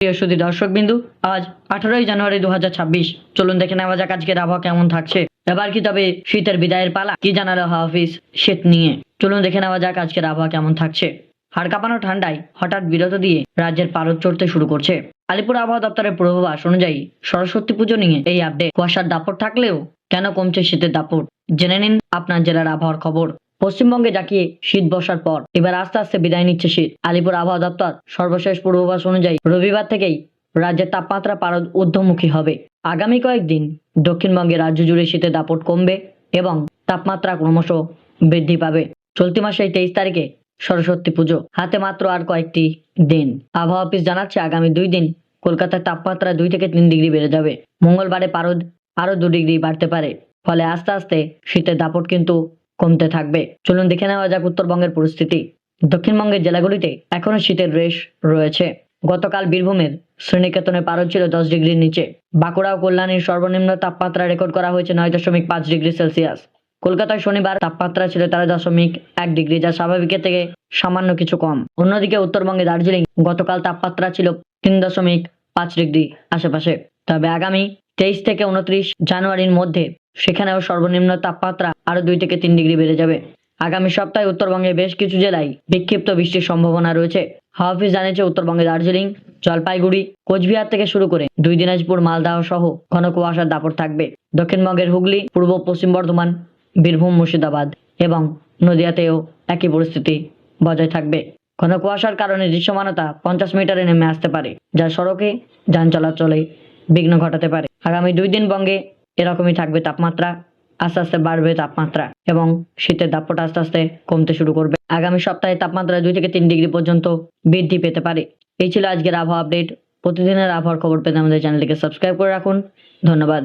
সুদী দর্শক বিন্দু আজ আঠারোই জানুয়ারি দুহাজার ছাব্বিশ। চলুন দেখে নেওয়া যাক আজকের আবহাওয়া কেমন থাকছে। এবার কি তবে শীতের বিদায়ের পালা, কি জানালো হাফিজ শীত নিয়ে? চলুন দেখে নেওয়া যাক আজকের আবহাওয়া কেমন থাকছে। হাড় কাঁপানো ঠান্ডায় হঠাৎ বিরত দিয়ে রাজ্যের পারদ চড়তে শুরু করছে। আলিপুর আবহাওয়া দপ্তরের পূর্বাভাস অনুযায়ী সরস্বতী পুজো নিয়ে এই আপডেট কুয়াশার দাপট থাকলেও কেন কমছে শীতের দাপট? জেনে নিন আপনার জেলার আবহাওয়ার খবর। পশ্চিমবঙ্গে জাকিয়ে শীত বসার পর, এবার আস্তে আস্তে বিদায় নিচ্ছে শীত। আলিপুর আবহাওয়া দপ্তর সর্বশেষ পূর্বাভাস অনুযায়ী রবিবার থেকেই রাজ্যের তাপমাত্রা পারদ ঊর্ধ্বমুখী হবে। আগামী কয়েকদিন দক্ষিণবঙ্গে রাজ্য জুড়ে শীতের দাপট কমবে এবং তাপমাত্রা ক্রমশ বৃদ্ধি পাবে। চলতি মাসের তেইশ তারিখে সরস্বতী পুজো, হাতে মাত্র আর কয়েকটি দিন। আবহাওয়া অফিস জানাচ্ছে, আগামী দুই দিন কলকাতার তাপমাত্রা দুই থেকে তিন ডিগ্রি বেড়ে যাবে। মঙ্গলবারে পারদ আরও দু ডিগ্রি বাড়তে পারে। ফলে আস্তে আস্তে শীতের দাপট কিন্তু কমতে থাকবে। চলুন দেখে নেওয়া যাক উত্তরবঙ্গের পরিস্থিতি। দক্ষিণবঙ্গের জেলাগুলিতে এখনও শীতের রেশ রয়েছে। গতকাল বীরভূমের শ্রেণীকেতনে পারদ ছিল দশ ডিগ্রির নিচে। বাঁকুড়া ও কল্যাণীর সর্বনিম্ন তাপমাত্রা রেকর্ড করা হয়েছে নয় দশমিক পাঁচ ডিগ্রি সেলসিয়াস। কলকাতায় শনিবার তাপমাত্রা ছিল তেরো দশমিক এক ডিগ্রি, যা স্বাভাবিকের থেকে সামান্য কিছু কম। অন্যদিকে উত্তরবঙ্গে দার্জিলিং গতকাল তাপমাত্রা ছিল তিন দশমিক পাঁচ ডিগ্রি আশেপাশে। তবে আগামী তেইশ থেকে উনত্রিশ জানুয়ারির মধ্যে সেখানেও সর্বনিম্ন তাপমাত্রা আরও দুই থেকে তিন ডিগ্রি বেড়ে যাবে। আগামী সপ্তাহে উত্তরবঙ্গের বেশ কিছু জেলায় বিক্ষিপ্ত বৃষ্টির সম্ভাবনা রয়েছে। হাওয়া অফিস জানিয়েছে উত্তরবঙ্গে দার্জিলিং, জলপাইগুড়ি, কোচবিহার থেকে শুরু করে দুই দিনাজপুর মালদাহ সহ ঘন কুয়াশার দাপট থাকবে। দক্ষিণবঙ্গের হুগলি, পূর্ব পশ্চিম বর্ধমান, বীরভূম, মুর্শিদাবাদ এবং নদিয়াতেও একই পরিস্থিতি বজায় থাকবে। ঘন কুয়াশার কারণে দৃশ্যমানতা পঞ্চাশ মিটারে নেমে আসতে পারে, যা সড়কে যান চলাচলে বিঘ্ন ঘটাতে পারে। আগামী দুই দিন বঙ্গে এরকমই থাকবে তাপমাত্রা, আস্তে আস্তে বাড়বে তাপমাত্রা এবং শীতের দাপটা আস্তে আস্তে কমতে শুরু করবে। আগামী সপ্তাহে তাপমাত্রা দুই থেকে তিন ডিগ্রি পর্যন্ত বৃদ্ধি পেতে পারে। এই ছিল আজকের আবহাওয়া আপডেট। প্রতিদিনের আবহাওয়ার খবর পেতে আমাদের চ্যানেলটিকে সাবস্ক্রাইব করে রাখুন। ধন্যবাদ।